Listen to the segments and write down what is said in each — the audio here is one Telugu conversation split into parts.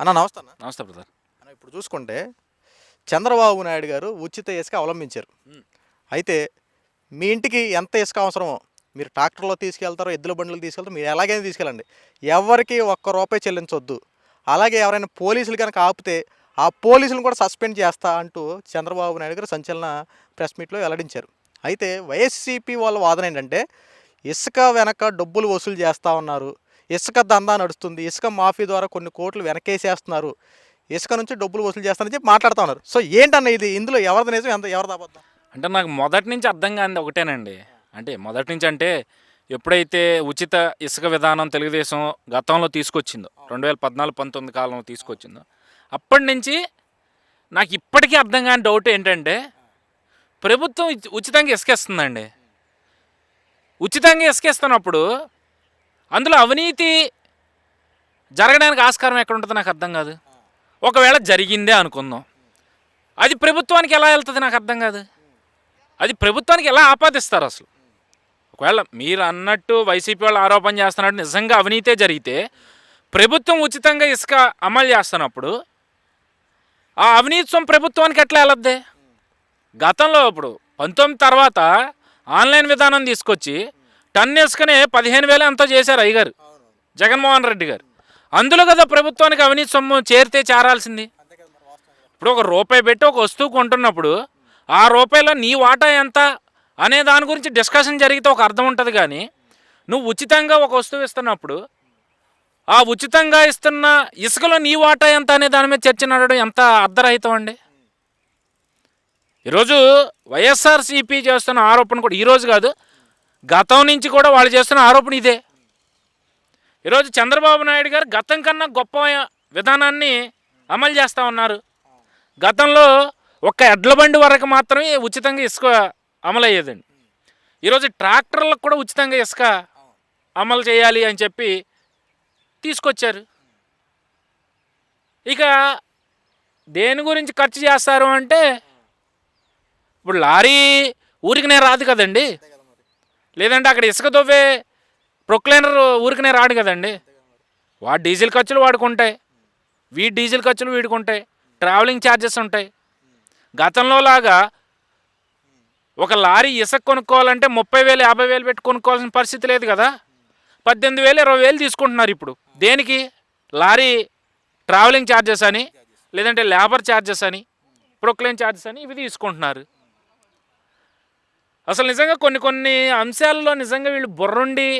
అన్న నమస్తే అన్న. నమస్తే బ్రదర్. అన్న ఇప్పుడు చూసుకుంటే చంద్రబాబు నాయుడు గారు ఉచిత ఇసుక అవలంబించారు. అయితే మీ ఇంటికి ఎంత ఇసుక అవసరమో మీరు ట్రాక్టర్లో తీసుకెళ్తారో ఎద్దుల బండ్లు తీసుకెళ్తారో మీరు ఎలాగైనా తీసుకెళ్ళండి. ఎవరికి ఒక్క రూపాయి చెల్లించొద్దు. అలాగే ఎవరైనా పోలీసులు కనుక ఆపితే ఆ పోలీసులను కూడా సస్పెండ్ చేస్తా అంటూ చంద్రబాబు నాయుడు గారు సంచలన ప్రెస్ మీట్లో వెల్లడించారు. అయితే వైఎస్సీపీ వాళ్ళ వాదన ఏంటంటే ఇసుక వెనక డబ్బులు వసూలు చేస్తూ ఉన్నారు. ఇసుక దందా నడుస్తుంది. ఇసుక మాఫీ ద్వారా కొన్ని కోట్లు వెనకేసేస్తున్నారు. ఇసుక నుంచి డబ్బులు వసూలు చేస్తానని చెప్పి మాట్లాడుతూ ఉన్నారు. సో ఏంటన్న ఇది? ఇందులో ఎవరిది నిజం? ఎంత ఎవరిది అబద్ధం? అంటే నాకు మొదటి నుంచి అర్థం కానిది ఒకటేనండి. అంటే మొదటి నుంచి అంటే ఎప్పుడైతే ఉచిత ఇసుక విధానం తెలుగుదేశం గతంలో తీసుకొచ్చిందో రెండు వేల పద్నాలుగు పంతొమ్మిది కాలంలో తీసుకొచ్చిందో అప్పటి నుంచి నాకు ఇప్పటికీ అర్థం కాని డౌట్ ఏంటంటే ప్రభుత్వం ఉచితంగా ఇసుకేస్తుందండి. ఉచితంగా ఇసుకేస్తున్నప్పుడు అందులో అవినీతి జరగడానికి ఆస్కారం ఎక్కడ ఉంటుందో నాకు అర్థం కాదు. ఒకవేళ జరిగిందే అనుకుందాం. అది ప్రభుత్వానికి ఎలా వెళ్తుంది నాకు అర్థం కాదు. అది ప్రభుత్వానికి ఎలా ఆపాదిస్తారు అసలు? ఒకవేళ మీరు అన్నట్టు వైసీపీ వాళ్ళు ఆరోపణ చేస్తున్నట్టు నిజంగా అవినీతే జరిగితే ప్రభుత్వం ఉచితంగా ఇసుక అమలు చేస్తున్నప్పుడు ఆ అవినీతి సొమ్ము ప్రభుత్వానికి ఎట్లా వెళ్ళద్దే గతంలో ఇప్పుడు పంతొమ్మిది తర్వాత ఆన్లైన్ విధానం తీసుకొచ్చి టన్ ఇసుకనే పదిహేను వేలు ఎంతో చేశారు అయ్యగారు. జగన్మోహన్ రెడ్డి గారు. అందులో కదా ప్రభుత్వానికి అవినీతి సొమ్ము చేరితే చేరాల్సింది. ఇప్పుడు ఒక రూపాయి పెట్టి ఒక వస్తువు కొంటున్నప్పుడు ఆ రూపాయిలో నీ వాటా ఎంత అనే దాని గురించి డిస్కషన్ జరిగితే ఒక అర్థం ఉంటుంది కానీ నువ్వు ఉచితంగా ఒక వస్తువు ఇస్తున్నప్పుడు ఆ ఉచితంగా ఇస్తున్న ఇసుకలో నీ వాటా ఎంత అనే దాని మీద చర్చ నడడం ఎంత అర్ధరహితం అండి? ఈరోజు వైఎస్ఆర్సీపీ చేస్తున్న ఆరోపణ కూడా ఈరోజు కాదు గతం నుంచి కూడా వాళ్ళు చేస్తున్న ఆరోపణ ఇదే. ఈరోజు చంద్రబాబు నాయుడు గారు గతం కన్నా గొప్ప విధానాన్ని అమలు చేస్తూ ఉన్నారు. గతంలో ఒక్క ఎడ్ల బండి వరకు మాత్రమే ఉచితంగా ఇసుక అమలయ్యేదండి. ఈరోజు ట్రాక్టర్లకు కూడా ఉచితంగా ఇసుక అమలు చేయాలి అని చెప్పి తీసుకొచ్చారు. ఇక దేని గురించి ఖర్చు చేస్తారు అంటే ఇప్పుడు లారీ ఊరికి నేను రాదు కదండి. లేదంటే అక్కడ ఇసుక దొవ్వే ప్రొక్లైనర్ ఊరికనే రాడు కదండి. వాడు డీజిల్ ఖర్చులు వాడుకుంటాయి. వీడి డీజిల్ ఖర్చులు వీడుకుంటాయి. ట్రావెలింగ్ ఛార్జెస్ ఉంటాయి. గతంలో లాగా ఒక లారీ ఇసుక కొనుక్కోవాలంటే ముప్పై వేలు యాభై వేలు పెట్టి కొనుక్కోవాల్సిన పరిస్థితి లేదు కదా. పద్దెనిమిది వేలు ఇరవై వేలు తీసుకుంటున్నారు ఇప్పుడు. దేనికి? లారీ ట్రావెలింగ్ ఛార్జెస్ అని లేదంటే లేబర్ ఛార్జెస్ అని ప్రొక్లైన్ ఛార్జెస్ అని ఇవి తీసుకుంటున్నారు. అసలు నిజంగా కొన్ని కొన్ని అంశాల్లో నిజంగా వీళ్ళు బుర్రుండి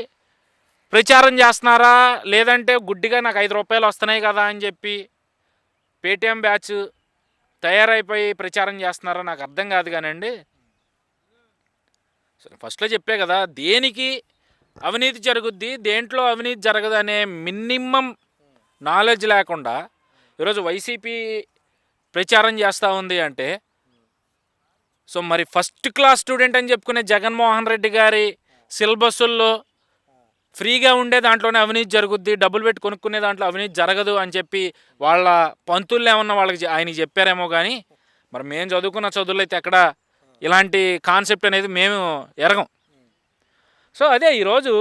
ప్రచారం చేస్తున్నారా? లేదంటే గుడ్డిగా నాకు ఐదు రూపాయలు వస్తున్నాయి కదా అని చెప్పి పేటిఎం బ్యాచ్ తయారైపోయి ప్రచారం చేస్తున్నారా? నాకు అర్థం కాదు కానండి. సరే ఫస్ట్లో చెప్పే కదా దేనికి అవినీతి జరుగుద్ది దేంట్లో అవినీతి జరగదు అనే మినిమం నాలెడ్జ్ లేకుండా ఈరోజు వైసీపీ ప్రచారం చేస్తూ ఉంది అంటే సో మరి ఫస్ట్ క్లాస్ స్టూడెంట్ అని చెప్పుకునే జగన్మోహన్ రెడ్డి గారి సిలబస్సుల్లో ఫ్రీగా ఉండే దాంట్లోనే అవినీతి జరుగుద్ది డబ్బులు పెట్టి కొనుక్కునే దాంట్లో అవినీతి జరగదు అని చెప్పి వాళ్ళ పంతులు ఏమన్నా వాళ్ళకి ఆయన ఆయనకి చెప్పారేమో కానీ మరి మేము చదువుకున్న చదువులు అయితే ఎక్కడ ఇలాంటి కాన్సెప్ట్ అనేది మేము ఎరగం. సో అదే ఈరోజు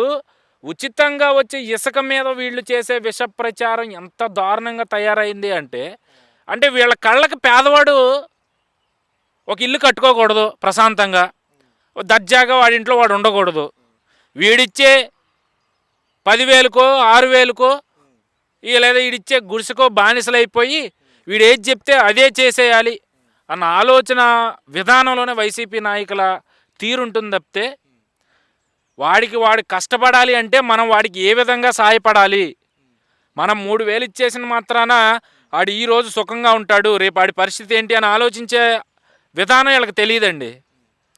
ఉచితంగా వచ్చే ఇసుక మీద వీళ్ళు చేసే విష ప్రచారం ఎంత దారుణంగా తయారైంది అంటే అంటే వీళ్ళ కళ్ళకి పేదవాడు ఒక ఇల్లు కట్టుకోకూడదు ప్రశాంతంగా. దర్జాగా వాడింట్లో వాడు ఉండకూడదు. వీడిచ్చే పదివేలకో ఆరు వేలకో ఈ లేదా వీడిచ్చే గుడిసెకో బానిసలైపోయి వీడు ఏది చెప్తే అదే చేసేయాలి అన్న ఆలోచన విధానంలోనే వైసీపీ నాయకుల తీరుంటుంది తప్పితే వాడికి వాడు కష్టపడాలి అంటే మనం వాడికి ఏ విధంగా సహాయపడాలి? మనం మూడు వేలు ఇచ్చేసిన మాత్రాన ఆడు ఈరోజు సుఖంగా ఉంటాడు రేపు ఆడి పరిస్థితి ఏంటి అని ఆలోచించే విధానం వీళ్ళకి తెలియదండి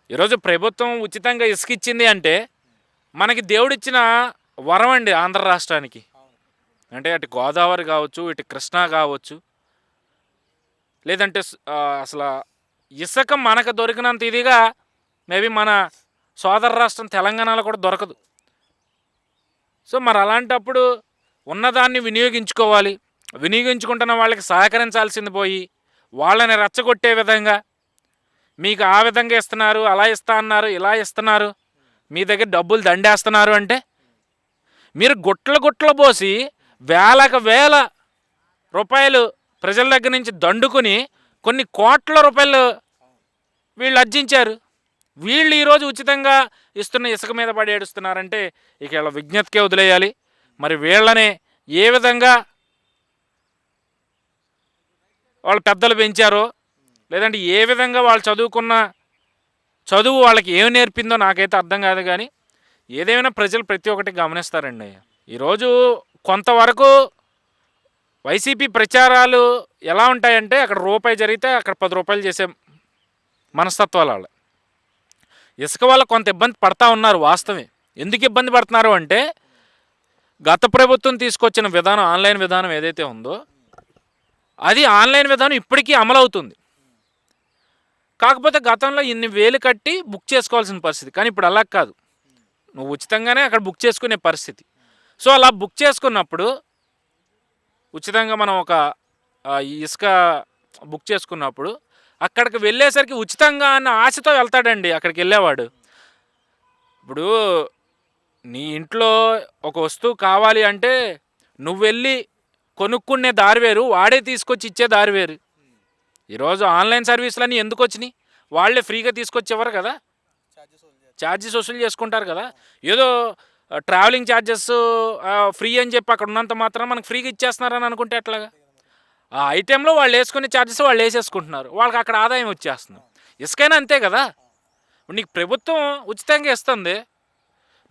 ఈరోజు ప్రభుత్వం ఉచితంగా ఇసుక ఇచ్చింది అంటే మనకి దేవుడిచ్చిన వరం అండి ఆంధ్ర రాష్ట్రానికి. అంటే అటు గోదావరి కావచ్చు ఇటు కృష్ణా కావచ్చు. లేదంటే అసలు ఇసుక మనకు దొరికినంత ఇదిగా మేబీ మన సోదర రాష్ట్రం తెలంగాణలో కూడా దొరకదు. సో మరి అలాంటప్పుడు ఉన్నదాన్ని వినియోగించుకోవాలి. వినియోగించుకుంటున్న వాళ్ళకి సహకరించాల్సింది పోయి వాళ్ళని రెచ్చగొట్టే విధంగా మీకు ఆ విధంగా ఇస్తున్నారు అలా ఇస్తా అన్నారు ఇలా ఇస్తున్నారు మీ దగ్గర డబ్బులు దండేస్తున్నారు అంటే మీరు గుట్ల గుట్ల పోసి వేలకు వేల రూపాయలు ప్రజల దగ్గర నుంచి దండుకుని కొన్ని కోట్ల రూపాయలు వీళ్ళు అర్జించారు. వీళ్ళు ఈరోజు ఉచితంగా ఇస్తున్న ఇసుక మీద పడి ఏడుస్తున్నారంటే ఇక వీళ్ళ విజ్ఞతకే వదిలేయాలి. మరి వీళ్ళని ఏ విధంగా వాళ్ళు పెద్దలు పెంచారో లేదంటే ఏ విధంగా వాళ్ళు చదువుకున్న చదువు వాళ్ళకి ఏం నేర్పిందో నాకైతే అర్థం కాదు కానీ ఏదేమైనా ప్రజలు ప్రతి ఒక్కటి గమనిస్తారండి. ఈరోజు కొంతవరకు వైసీపీ ప్రచారాలు ఎలా ఉంటాయంటే అక్కడ రూపాయి జరిగితే అక్కడ పది రూపాయలు చేసే మనస్తత్వాలు. వాళ్ళ ఇసుక వల్ల కొంత ఇబ్బంది పడతా ఉన్నారు వాస్తవే ఎందుకు ఇబ్బంది పడుతున్నారు అంటే గత ప్రభుత్వం తీసుకొచ్చిన విధానం ఆన్లైన్ విధానం ఏదైతే ఉందో అది ఆన్లైన్ విధానం ఇప్పటికీ అమలవుతుంది. కాకపోతే గతంలో ఇన్ని వేలు కట్టి బుక్ చేసుకోవాల్సిన పరిస్థితి. కానీ ఇప్పుడు అలా కాదు. నువ్వు ఉచితంగానే అక్కడ బుక్ చేసుకునే పరిస్థితి. సో అలా బుక్ చేసుకున్నప్పుడు ఉచితంగా మనం ఒక ఇసుక బుక్ చేసుకున్నప్పుడు అక్కడికి వెళ్ళేసరికి ఉచితంగా అన్న ఆశతో వెళ్తాడండి అక్కడికి వెళ్ళేవాడు. ఇప్పుడు నీ ఇంట్లో ఒక వస్తువు కావాలి అంటే నువ్వు వెళ్ళి కొనుక్కునే దారి వేరు వాడే తీసుకొచ్చి ఇచ్చే దారి వేరు. ఈరోజు ఆన్లైన్ సర్వీసులన్నీ ఎందుకు వచ్చినాయి వాళ్ళే ఫ్రీగా తీసుకొచ్చి ఇవ్వరు కదా? ఛార్జెస్ వసూలు చేసుకుంటారు కదా? ఏదో ట్రావెలింగ్ ఛార్జెస్ ఫ్రీ అని చెప్పి అక్కడ ఉన్నంత మాత్రం మనకు ఫ్రీగా ఇచ్చేస్తున్నారని అనుకుంటే ఎట్లాగా? ఆ ఐటెంలో వాళ్ళు వేసుకునే ఛార్జెస్ వాళ్ళు వేసేసుకుంటున్నారు. వాళ్ళకి అక్కడ ఆదాయం వచ్చేస్తుంది. ఇసుకైనా అంతే కదా? నీకు ప్రభుత్వం ఉచితంగా ఇస్తుంది.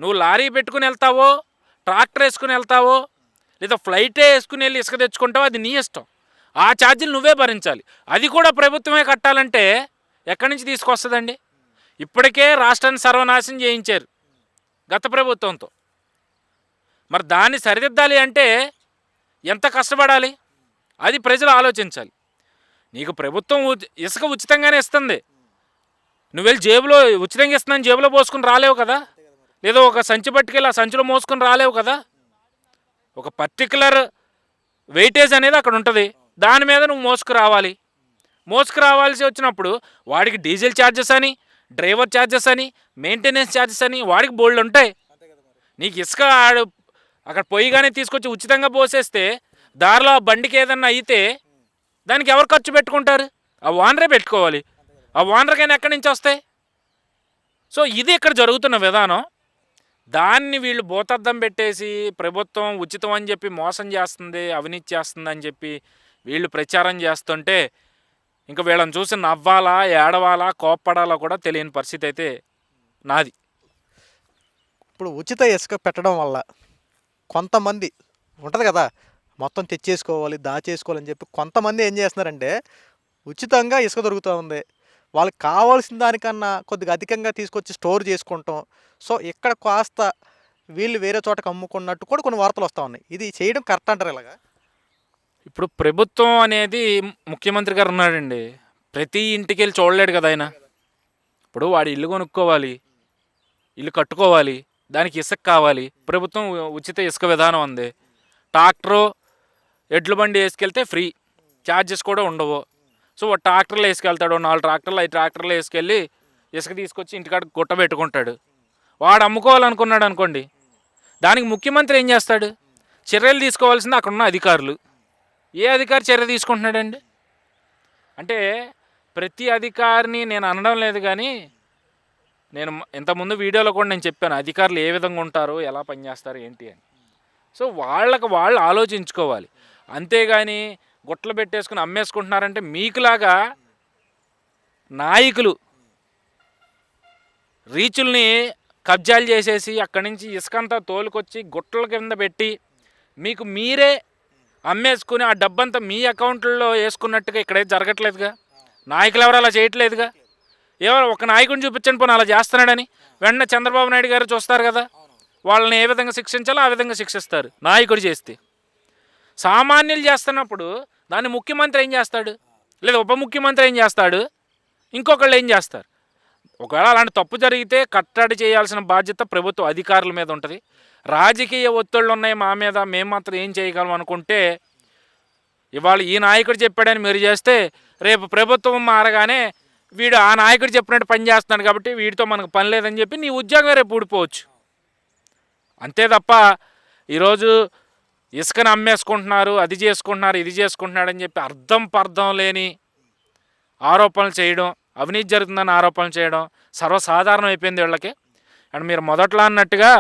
నువ్వు లారీ పెట్టుకుని వెళ్తావో ట్రాక్టర్ వేసుకుని వెళ్తావో లేదా ఫ్లైటే వేసుకుని వెళ్ళి ఇసుక తెచ్చుకుంటావో అది నీ ఇష్టం. ఆ ఛార్జీలు నువ్వే భరించాలి. అది కూడా ప్రభుత్వమే కట్టాలంటే ఎక్కడి నుంచి తీసుకొస్తుందండి? ఇప్పటికే రాష్ట్రాన్ని సర్వనాశనం చేయించారు గత ప్రభుత్వంతో. మరి దాన్ని సరిదిద్దాలి అంటే ఎంత కష్టపడాలి? అది ప్రజలు ఆలోచించాలి. నీకు ప్రభుత్వం ఉచి- ఇసుక ఉచితంగానే ఇస్తుంది. నువ్వు వెళ్ళి జేబులో ఉచితంగా ఇస్తున్నాను జేబులో పోసుకుని రాలేవు కదా? లేదా ఒక సంచి పట్టుకెళ్ళి ఆ సంచిలో మోసుకుని రాలేవు కదా? ఒక పర్టికులర్ వెయిటేజ్ అనేది అక్కడ ఉంటుంది. దాని మీద నువ్వు మోసుకురావాలి. మోసుకురావాల్సి వచ్చినప్పుడు వాడికి డీజిల్ ఛార్జెస్ అని డ్రైవర్ ఛార్జెస్ అని మెయింటెనెన్స్ ఛార్జెస్ అని వాడికి బోల్డ్ ఉంటాయి. నీకు ఇసుక ఆడు అక్కడ పొయ్యిగానే తీసుకొచ్చి ఉచితంగా పోసేస్తే దారిలో ఆ బండికి ఏదన్నా అయితే దానికి ఎవరు ఖర్చు పెట్టుకుంటారు? ఆ ఓనరే పెట్టుకోవాలి. ఆ వానరకైనా ఎక్కడి నుంచి వస్తాయి? సో ఇది ఇక్కడ జరుగుతున్న విధానం. దాన్ని వీళ్ళు భూతద్దం పెట్టేసి ప్రభుత్వం ఉచితం అని చెప్పి మోసం చేస్తుంది అవినీతి చేస్తుంది అని చెప్పి వీళ్ళు ప్రచారం చేస్తుంటే ఇంకా వీళ్ళని చూసి నవ్వాలా ఏడవాలా కోప్పడాలా కూడా తెలియని పరిస్థితి అయితే నాది. ఇప్పుడు ఉచిత ఇసుక పెట్టడం వల్ల కొంతమంది ఉంటుంది కదా మొత్తం తెచ్చేసుకోవాలి దాచేసుకోవాలని చెప్పి కొంతమంది ఏం చేస్తున్నారంటే ఉచితంగా ఇసుక దొరుకుతూ ఉంది. వాళ్ళకి కావాల్సిన దానికన్నా కొద్దిగా అధికంగా తీసుకొచ్చి స్టోర్ చేసుకుంటాం. సో ఇక్కడ కాస్త వీళ్ళు వేరే చోటకి అమ్ముకున్నట్టు కూడా కొన్ని వార్తలు వస్తూ ఉన్నాయి. ఇది చేయడం కరెక్ట్ అంటారు ఇలాగా? ఇప్పుడు ప్రభుత్వం అనేది ముఖ్యమంత్రి గారు ఉన్నాడండి. ప్రతి ఇంటికి వెళ్ళి చూడలేడు కదా ఆయన. ఇప్పుడు వాడి ఇల్లు కొనుక్కోవాలి. ఇల్లు కట్టుకోవాలి. దానికి ఇసుక కావాలి. ప్రభుత్వం ఉచిత ఇసుక విధానం ఉంది ట్రాక్టరు ఎడ్ల బండి వేసుకెళ్తే ఫ్రీ. ఛార్జెస్ కూడా ఉండవు. సో వాడు ట్రాక్టర్లు వేసుకెళ్తాడు. నాలుగు ట్రాక్టర్లు ఐదు ట్రాక్టర్లు వేసుకెళ్ళి ఇసుక తీసుకొచ్చి ఇంటికాడ గుట్ట పెట్టుకుంటాడు వాడు అమ్ముకోవాలనుకున్నాడు అనుకోండి. దానికి ముఖ్యమంత్రి ఏం చేస్తాడు? చర్యలు తీసుకోవాల్సింది అక్కడున్న అధికారులు. ఏ అధికారి చర్య తీసుకుంటున్నాడండి? అంటే ప్రతి అధికారిని నేను అనడం లేదు కానీ నేను ఇంతకుముందు వీడియోలో కూడా నేను చెప్పాను అధికారులు ఏ విధంగా ఉంటారు ఎలా పనిచేస్తారు ఏంటి అని. సో వాళ్ళకి వాళ్ళు ఆలోచించుకోవాలి. అంతేగాని గుట్టలు పెట్టేసుకుని అమ్మేసుకుంటున్నారంటే మీకులాగా నాయకులు రీచుల్ని కబ్జాలు చేసేసి అక్కడి నుంచి ఇసుకంతా తోలుకొచ్చి గుట్టల కింద పెట్టి మీకు మీరే అమ్మేసుకుని ఆ డబ్బంతా మీ అకౌంట్లో వేసుకున్నట్టుగా ఇక్కడే జరగట్లేదుగా. నాయకులు ఎవరు అలా చేయట్లేదుగా? ఎవరు ఒక నాయకుడిని చూపించండి పోనీ అలా చేస్తున్నాడని. వెంటనే చంద్రబాబు నాయుడు గారు చూస్తారు కదా. వాళ్ళని ఏ విధంగా శిక్షించాలో ఆ విధంగా శిక్షిస్తారు నాయకుడు చేస్తే. సామాన్యులు చేస్తున్నప్పుడు దాన్ని ముఖ్యమంత్రి ఏం చేస్తాడు? లేదా ఉప ముఖ్యమంత్రి ఏం చేస్తాడు? ఇంకొకళ్ళు ఏం చేస్తారు? ఒకవేళ అలాంటి తప్పు జరిగితే కట్టడి చేయాల్సిన బాధ్యత ప్రభుత్వ అధికారుల మీద ఉంటుంది. రాజకీయ ఒత్తిళ్ళు ఉన్నాయి మా మీద మేము మాత్రం ఏం చేయగలం అనుకుంటే ఇవాళ ఈ నాయకుడు చెప్పాడని మీరు చేస్తే రేపు ప్రభుత్వం మారగానే వీడు ఆ నాయకుడు చెప్పినట్టు పని చేస్తున్నాడు కాబట్టి వీడితో మనకు పని లేదని చెప్పి నీ ఉద్యోగం రేపు ఊడిపోవచ్చు. అంతే తప్ప ఈరోజు ఇసుకని అమ్మేసుకుంటున్నారు అది చేసుకుంటున్నారు ఇది చేసుకుంటున్నాడు అని చెప్పి అర్థం పర్థం లేని ఆరోపణలు చేయడం అవినీతి జరుగుతుందని ఆరోపణలు చేయడం సర్వసాధారణం అయిపోయింది వీళ్ళకి. అండ్ మీరు మొదట్లో అన్నట్టుగా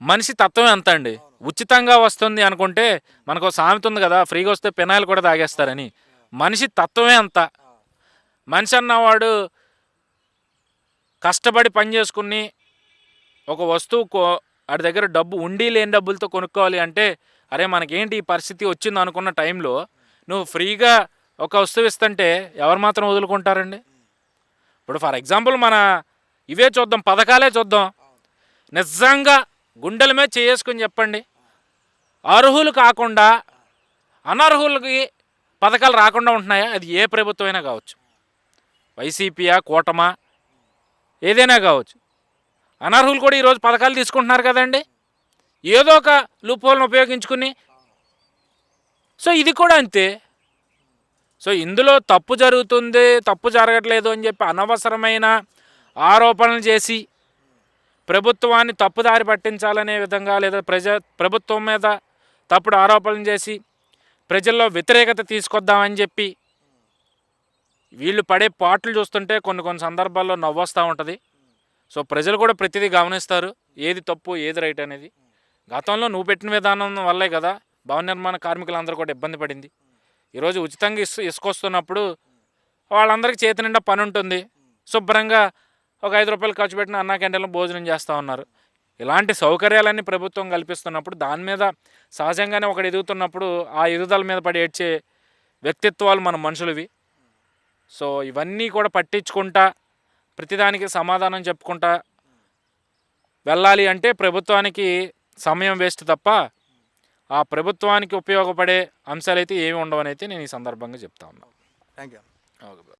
మనిషి తత్వం ఎంత అండి ఉచితంగా వస్తుంది అనుకుంటే మనకు సామెత ఉంది కదా ఫ్రీగా వస్తే పెనాయిలు కూడా తాగేస్తారని. మనిషి తత్వమే అంత. మనిషి అన్నవాడు కష్టపడి పని చేసుకుని ఒక వస్తువు కో వాడి దగ్గర డబ్బు ఉండి లేని డబ్బులతో కొనుక్కోవాలి అంటే అరే మనకేంటి ఈ పరిస్థితి వచ్చింది అనుకున్న టైంలో నువ్వు ఫ్రీగా ఒక వస్తువు ఇస్తుంటే ఎవరు మాత్రం వదులుకుంటారండి? ఇప్పుడు ఫర్ ఎగ్జాంపుల్ మన ఇవే చూద్దాం పథకాలే చూద్దాం. నిజంగా గుండెల మీద చేసుకుని చెప్పండి. అర్హులు కాకుండా అనర్హులకి పథకాలు రాకుండా ఉంటున్నాయా? అది ఏ ప్రభుత్వమైనా కావచ్చు. వైసీపీయా కూటమా? ఏదైనా కావచ్చు. అనర్హులు కూడా ఈరోజు పథకాలు తీసుకుంటున్నారు కదండి. ఏదో ఒక లూపోలను ఉపయోగించుకుని. సో ఇది కూడా అంతే. సో ఇందులో తప్పు జరుగుతుంది తప్పు జరగట్లేదు అని చెప్పి అనవసరమైన ఆరోపణలు చేసి ప్రభుత్వాన్ని తప్పుదారి పట్టించాలనే విధంగా లేదా ప్రజ ప్రభుత్వం మీద తప్పుడు ఆరోపణలు చేసి ప్రజల్లో వ్యతిరేకత తీసుకొద్దామని చెప్పి వీళ్ళు పడే పాటలు చూస్తుంటే కొన్ని కొన్ని సందర్భాల్లో నవ్వొస్తూ ఉంటుంది. సో ప్రజలు కూడా ప్రతిదీ గమనిస్తారు. ఏది తప్పు ఏది రైట్ అనేది. గతంలో నువ్వు పెట్టిన విధానం వల్లే కదా భవన నిర్మాణ కార్మికులందరూ కూడా ఇబ్బంది పడింది. ఈరోజు ఉచితంగా ఇసు ఇసుకొస్తున్నప్పుడు వాళ్ళందరికీ చేతి నిండా పని ఉంటుంది. శుభ్రంగా ఒక ఐదు రూపాయలు ఖర్చు పెట్టిన అన్నా క్యాంటీన్లో భోజనం చేస్తూ ఉన్నారు. ఇలాంటి సౌకర్యాలన్నీ ప్రభుత్వం కల్పిస్తున్నప్పుడు దాని మీద సహజంగానే ఒకటి ఎదుగుతున్నప్పుడు ఆ ఎదుగుదల మీద పడి ఏడ్చే వ్యక్తిత్వాలు మన మనుషులవి. సో ఇవన్నీ కూడా పట్టించుకుంటా ప్రతిదానికి సమాధానం చెప్పుకుంటా వెళ్ళాలి అంటే ప్రభుత్వానికి సమయం వేస్ట్ తప్ప ఆ ప్రభుత్వానికి ఉపయోగపడే అంశాలైతే ఏమి ఉండవనైతే నేను ఈ సందర్భంగా చెప్తా ఉన్నాను థ్యాంక్ యూ ఓకే